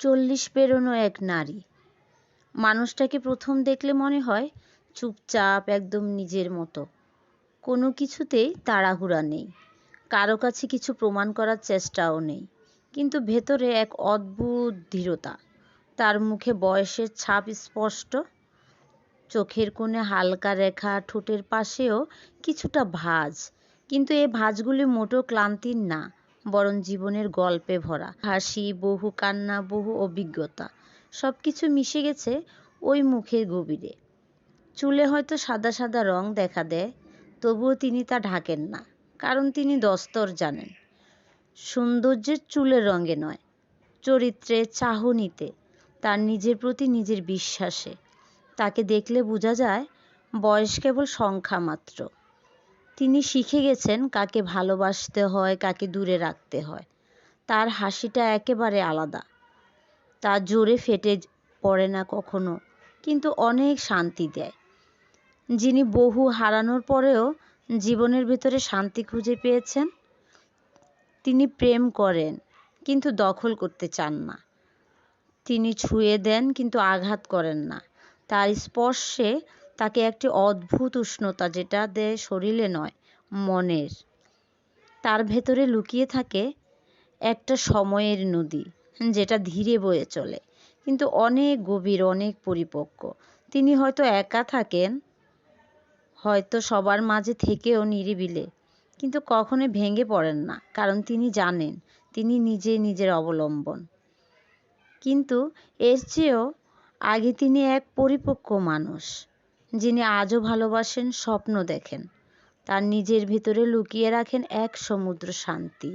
চল্লিশ পেরোনো এক নারী। মানুষটাকে প্রথম দেখলে মনে হয় চুপচাপ একদম নিজের মতো। কোনো কিছুতেই তাড়াহুড়া নেই। কারও কাছে কিছু প্রমাণ করার চেষ্টাও নেই। কিন্তু ভেতরে এক অদ্ভুত দৃঢ়তা তার মুখে বয়সের ছাপ স্পষ্ট। চোখের কোণে হালকা রেখা, ঠোঁটের পাশেও কিছুটা ভাঁজ। কিন্তু এই ভাঁজগুলি মোটো ক্লান্তির না। বরং জীবনের গল্পে ভরা। হাসি, বহু কান্না, বহু অভিজ্ঞতা সব কিছু মিশে গেছে ওই মুখের গভীরে। চুলে হয়তো সাদা সাদা রং দেখা দেয়, তবুও তিনি তা ঢাকেন না, কারণ তিনি দস্তর জানেন। সৌন্দর্যের চুলের রঙে নয় চরিত্রে চাহনিতে, তার নিজের প্রতি নিজের বিশ্বাসে। তাকে দেখলে বোঝা যায়, বয়স কেবল সংখ্যা মাত্র। তিনি শিখে গেছেন কাকে ভালোবাসতে হয়, কাকে দূরে রাখতে হয়। তার হাসিটা একেবারে আলাদা। তা জোরে ফেটে পড়ে না কখনো, কিন্তু অনেক শান্তি দেয়। যিনি বহু হারানোর পরেও জীবনের ভেতরে শান্তি খুঁজে পেয়েছেন, তিনি প্রেম করেন, কিন্তু দখল করতে চান না। তিনি ছুঁয়ে দেন, কিন্তু আঘাত করেন না। তার স্পর্শে তাকে একটি অদ্ভুত উষ্ণতা যেটা দেয় শরীরে নয়, মনের। তার ভেতরে লুকিয়ে থাকে একটা সময়ের নদী, যেটা ধীরে বয়ে চলে। কিন্তু অনেক গভীর, অনেক পরিপক্ক। তিনি হয়তো একা থাকেন, হয়তো সবার মাঝে থেকেও নিরিবিলে। কিন্তু কখনো ভেঙে পড়েন না, কারণ তিনি জানেন, তিনি নিজে নিজের অবলম্বন। কিন্তু এর চেয়েও আগে তিনি এক পরিপক্ক মানুষ। যিনি আজও ভালোবাসেন স্বপ্ন দেখেন। তার নিজের ভিতরে লুকিয়ে রাখেন এক সমুদ্র শান্তি।